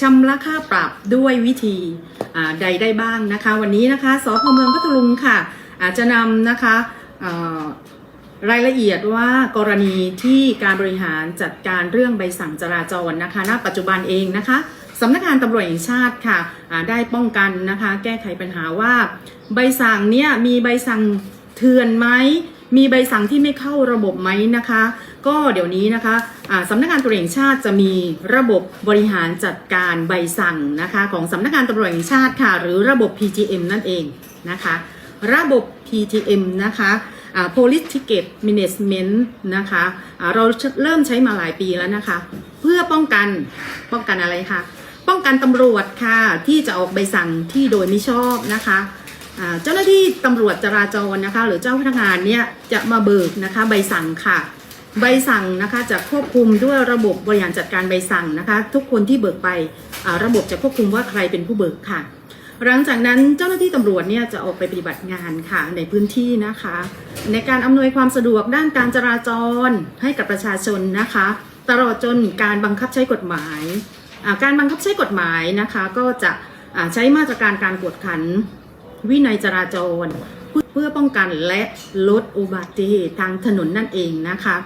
ชำระค่าปรับด้วยวิธีใดได้บ้างนะคะ วันนี้นะคะสพเมืองพัทลุงค่ะ อาจจะนำนะคะรายละเอียดว่ากรณีที่การบริหารจัดการเรื่องใบสั่งจราจรนะคะณปัจจุบันเองนะคะสำนักงานตำรวจแห่งชาติค่ะได้ป้องกันนะคะแก้ไขปัญหาว่า ใบสั่งเนี่ยมีใบสั่งเถื่อนไหมมีใบสั่งที่ไม่เข้าระบบไหมนะคะ ก็เดี๋ยวนี้นะคะอ่าสำนักงานตำรวจแห่งชาติจะมีระบบบริหารจัดการใบสั่งนะคะของสำนักงานตำรวจแห่งชาติค่ะ หรือระบบ PTM นั่นเองนะคะ ระบบ PTM นะคะ Police Ticket Management นะคะอ่าเราเริ่มใช้มาหลายปีแล้วนะคะ เพื่อป้องกันป้องกันอะไรคะป้องกันตำรวจค่ะที่จะออกใบสั่งที่โดยไมิชอบนะคะเจ้าหน้าที่ตำรวจจราจรนะคะ หรือเจ้าพนักงานเนี่ยจะมาเบิกนะคะ ใบสั่งค่ะ ใบสั่งนะคะจะควบคุมด้วยระบบบริหารจัดการใบสั่งนะคะ ทุกคนที่เบิกไประบบจะควบคุมว่าใครเป็นผู้เบิกค่ะ หลังจากนั้นเจ้าหน้าที่ตำรวจเนี่ยจะออกไปปฏิบัติงานค่ะในพื้นที่นะคะ ในการอำนวยความสะดวกด้านการจราจรให้กับประชาชนนะคะ ตลอดจนการบังคับใช้กฎหมายการบังคับใช้กฎหมายนะคะก็จะใช้มาตรการการกวดขันวินัยจราจร เพื่อป้องกันและลดอุบัติเหตุทางถนนนั่นเองนะคะ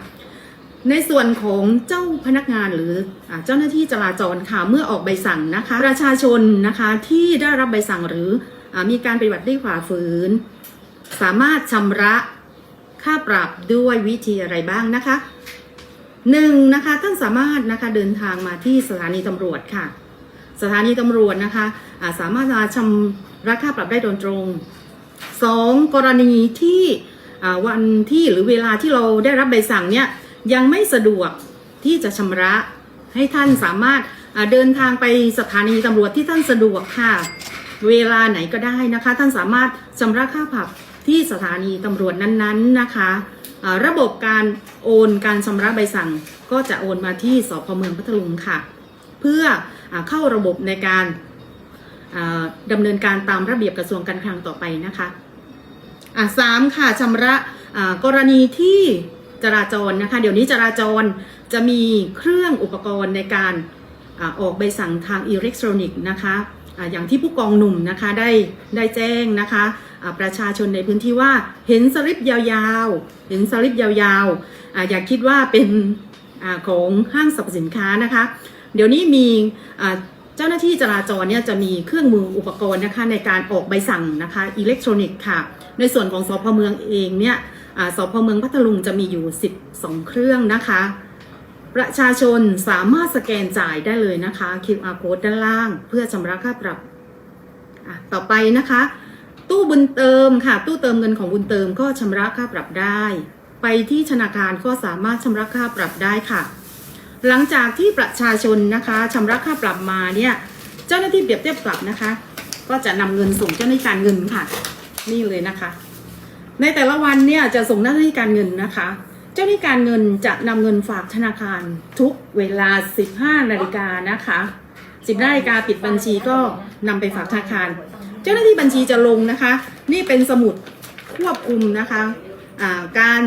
ในส่วนของเจ้าพนักงานหรืออเจ้าหน้าที่จราจรค่ะเมื่อออกใบสั่งนะคะประชาชนนะคะที่ได้รับใบสั่งหรืออมีการปฏิบัติได้วยฝ่าฝืน สามารถชำระค่าปรับด้วยวิธีอะไรบ้างนะคะหนึ่งนะคะท่านสามารถนะคะเดินทางมาที่สถานีตำรวจค่ะ สถานีตำรวจนะคะาสามารถมาชำระค่าปรับได้โดยตรงสองกรณีที่วันที่หรือเวลาที่เราได้รับใบสั่งเนี่ย ยังไม่สะดวกที่จะชำระให้ท่านสามารถเดินทางไปสถานีตำรวจที่ท่านสะดวกค่ะ เวลาไหนก็ได้นะคะ ท่านสามารถชำระค่าปรับที่สถานีตำรวจนั้นๆนะคะระบบการโอนการชำระใบสั่ง ก็จะโอนมาที่สพเมืองพัทลุงค่ะ เพื่ออเข้าระบบในการอ่าดำเนินการตามระเบียบกระทรวงการคลังต่อไปนะคะะสามค่ะชำระกรณีที่ จราจรนะคะ เดี๋ยวนี้จราจรจะมีเครื่องอุปกรณ์ในการออกใบสั่งทางอิเล็กทรอนิกส์นะคะอย่างที่ผู้กองหนุ่มนะคะได้ได้แจ้งนะคะประชาชนในพื้นที่ว่าเห็นสลิปยาวๆ เห็นสลิปยาวๆออย่าคิดว่าเป็นอของห้างสรรพสินค้านะคะ เดี๋ยวนี้มีเจ้าหน้าที่จราจรเนี่ยจะมีเครื่องมืออุปกรณ์นะคะในการออกใบสั่งนะคะอิเล็กทรอนิกส์ค่ะ ในส่วนของสพเมืองเองเนี่ย สพเมืองพัทลุงจะมีอยู่ 12 เครื่องนะคะ ประชาชนสามารถสแกนจ่ายได้เลยนะคะ QR code ด้านล่าง เพื่อชำระค่าปรับอะต่อไปนะคะ ตู้บุญเติมค่ะ ตู้เติมเงินของบุญเติมก็ชำระค่าปรับได้ ไปที่ธนาคารก็สามารถชำระค่าปรับได้ค่ะ หลังจากที่ประชาชนนะคะชำระค่าปรับมาเนี่ยเจ้าหน้าที่เปรียบเทียบปรับนะคะ ก็จะนำเงินส่งเจ้าหน้าที่การเงินค่ะ นี่เลยนะคะ ในแต่ละวันเนี่ยจะส่งหน้าที่การเงินนะคะ เจ้าหน้าที่การเงินจะนำเงินฝากธนาคารทุกเวลา 15นาฬิกานะคะ10นาฬิกาปิดบัญชีก็นำไปฝากธนาคาร เจ้าหน้าที่บัญชีจะลงนะคะ นี่เป็นสมุดควบคุมนะคะการ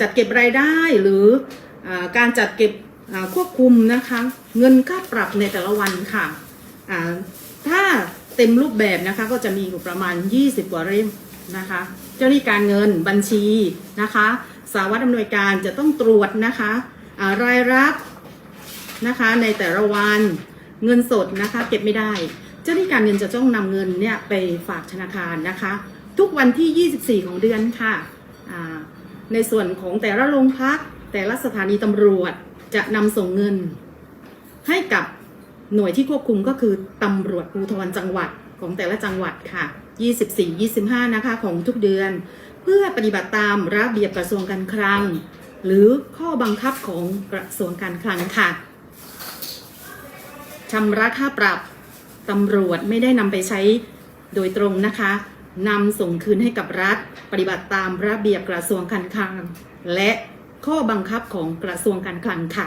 จัดเก็บรายได้หรืออการจัดเก็บควบคุมนะคะ เงินค่าปรับในแต่ละวันค่ะ ถ้าเต็มรูปแบบนะคะก็จะมีอยู่ประมาณ 20กว่าเล่ม นะคะ เจ้าหน้าที่การเงินบัญชีนะคะ สาวัตอำนวยการจะต้องตรวจนะคะรายรับนะคะในแต่ละวันเงินสดนะคะเก็บไม่ได้ เจ้าหน้าที่การเงินจะต้องนำเงินเนี่ยไปฝากธนาคารนะคะ ทุกวันที่ 24 ของเดือนค่ะในส่วนของแต่ละโรงพักแต่ละสถานีตำรวจจะนำส่งเงิน ให้กับหน่วยที่ควบคุมก็คือตำรวจภูธรจังหวัดของแต่ละจังหวัดค่ะ 24 25 นะคะของทุกเดือน เพื่อปฏิบัติตามระเบียบกระทรวงการคลัง หรือข้อบังคับของกระทรวงการคลังค่ะชำระค่าปรับตำรวจไม่ได้นำไปใช้โดยตรงนะคะนำส่งคืนให้กับรัฐ ปฏิบัติตามระเบียบกระทรวงการคลัง และข้อบังคับของกระทรวงการคลังค่ะ